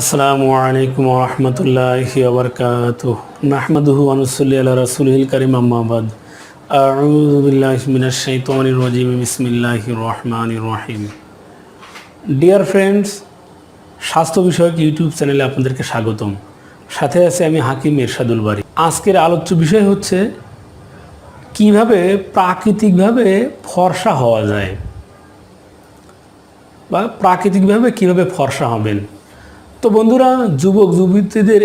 আসসালামু আলাইকুম রহমতুল্লাহি ওবরকাত নাহমাদুহু আনুসল্লি আল্লাহ রাসুলহিল করিম আম্মাবাদ আউযু বিল্লাহি মিনাশ শাইতানির রাজিম, বিসমিল্লাহির রহমানির রহিম। ডিয়ার ফ্রেন্ডস স্বাস্থ্য বিষয়ক ইউটিউব চ্যানেলে আপনাদেরকে স্বাগতম। সাথে আছে আমি হাকিম এরশাদুল বাড়ি আজকের আলোচ্য বিষয় হচ্ছে, কীভাবে প্রাকৃতিকভাবে ফর্সা হওয়া যায়? বা প্রাকৃতিকভাবে কীভাবে ফর্সা হবেন? তো বন্ধুরা, যুবক, যুবতীদের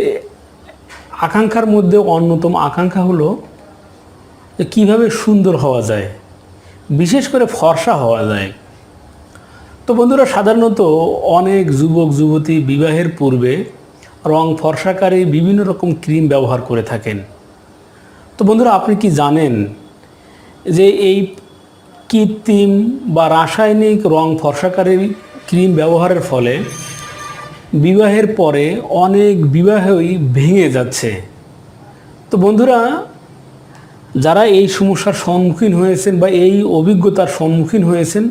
আকাঙ্ক্ষার মধ্যে অন্যতম আকাঙ্ক্ষা হলো যে কীভাবে সুন্দর হওয়া যায়, বিশেষ করে ফর্সা হওয়া যায়। তো বন্ধুরা, সাধারণত অনেক যুবক, যুবতী বিবাহের পূর্বে রং ফর্সাকারী বিভিন্ন রকম ক্রিম ব্যবহার করে থাকেন। তো বন্ধুরা, আপনি কি জানেন যে এই কৃত্রিম বা রাসায়নিক রং ফর্সাকারী ক্রিম ব্যবহারের ফলে বিবাহের পরে অনেক বিবাহই ভেঙে যাচ্ছে। তো বন্ধুরা, যারা এই সমস্যার সম্মুখীন হয়েছেন বা এই অভিজ্ঞতার সম্মুখীন হয়েছেন,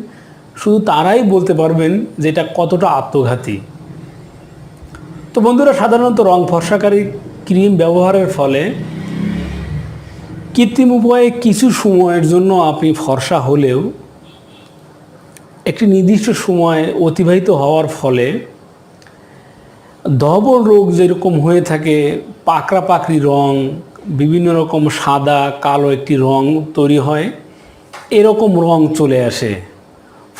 শুধু তারাই বলতে পারবেন যে এটা কতটা আত্মঘাতী। তো বন্ধুরা, সাধারণত রং ফর্সাকারী ক্রিম ব্যবহারের ফলে কৃত্রিম উপায়ে কিছু সময়ের জন্য আপনি ফর্সা হলেও একটি নির্দিষ্ট সময় অতিবাহিত হওয়ার ফলে ধবল রোগ যেরকম হয়ে থাকে, পাকড়া পাকড়ি রং, বিভিন্ন রকম সাদা কালো একটি রং তৈরি হয়, এরকম রং চলে আসে।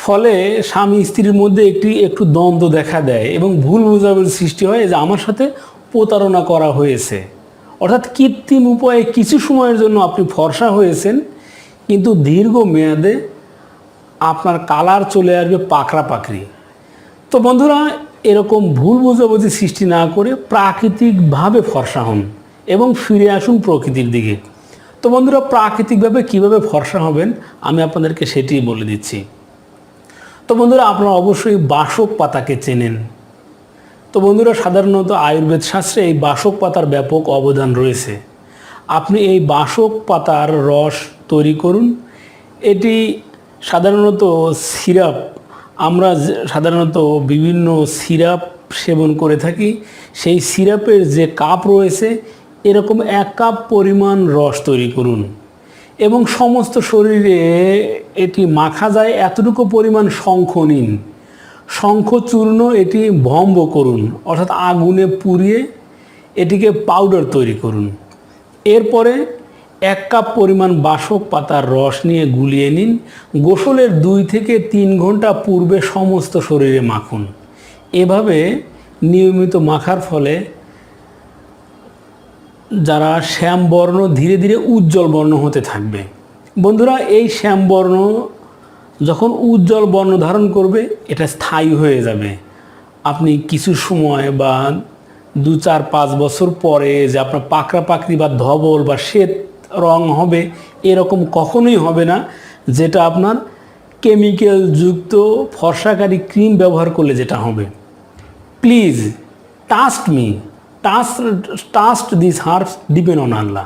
ফলে স্বামী স্ত্রীর মধ্যে একটি, একটু দ্বন্দ্ব দেখা দেয় এবং ভুল বোঝাবুঝি সৃষ্টি হয়, যে আমার সাথে প্রতারণা করা হয়েছে। অর্থাৎ কৃত্রিম উপায়ে কিছু সময়ের জন্য আপনি ফর্সা হয়েছেন, কিন্তু দীর্ঘ মেয়াদে আপনার কালার চলে আসবে পাকড়া পাকড়ি। তো বন্ধুরা এরকম ভুল বোঝাবুঝি সৃষ্টি না করে প্রাকৃতিকভাবে ফর্সা হন এবং ফিরে আসুন প্রকৃতির দিকে। তো বন্ধুরা, প্রাকৃতিকভাবে কীভাবে ফর্সা হবেন আমি আপনাদেরকে সেটি বলে দিচ্ছি। তো বন্ধুরা, আপনারা অবশ্যই বাসক পাতাকে চেনেন। তো বন্ধুরা, সাধারণত আয়ুর্বেদ শাস্ত্রে এই বাসক পাতার ব্যাপক অবদান রয়েছে। আপনি এই বাসক পাতার রস তৈরি করুন। এটি সাধারণত সিরাপ আমরা সাধারণত বিভিন্ন সিরাপ সেবন করে থাকি, সেই সিরাপের যে কাপ রয়েছে, এরকম এক কাপ পরিমাণ রস তৈরি করুন। এবং সমস্ত শরীরে এটি মাখা যায়, এতটুকু পরিমাণ শঙ্খ নিন। শঙ্খ চূর্ণ এটি ভম্ব করুন, অর্থাৎ আগুনে পুড়িয়ে এটিকে পাউডার তৈরি করুন। এরপরে এক কাপ পরিমাণ বাসক পাতার রস নিয়ে গুলিয়ে নিন। গোসলের দুই থেকে তিন ঘণ্টা পূর্বে সমস্ত শরীরে মাখুন। এভাবে নিয়মিত মাখার ফলে যারা শ্যামবর্ণ ধীরে ধীরে উজ্জ্বল বর্ণ হতে থাকবে। বন্ধুরা, এই শ্যামবর্ণ যখন উজ্জ্বল বর্ণ ধারণ করবে, এটা স্থায়ী হয়ে যাবে। আপনি কিছু সময় বা দু চার পাঁচ বছর পরে যে আপনার পাকড়া পাকড়ি বা ধবল বা শ্বেত রং হবে, এরকম কখনোই হবে না, যেটা আপনার কেমিক্যাল যুক্ত ফর্সাকারী ক্রিম ব্যবহার করলে যেটা হবে। Please trust me trust trust this herbs depend on Allah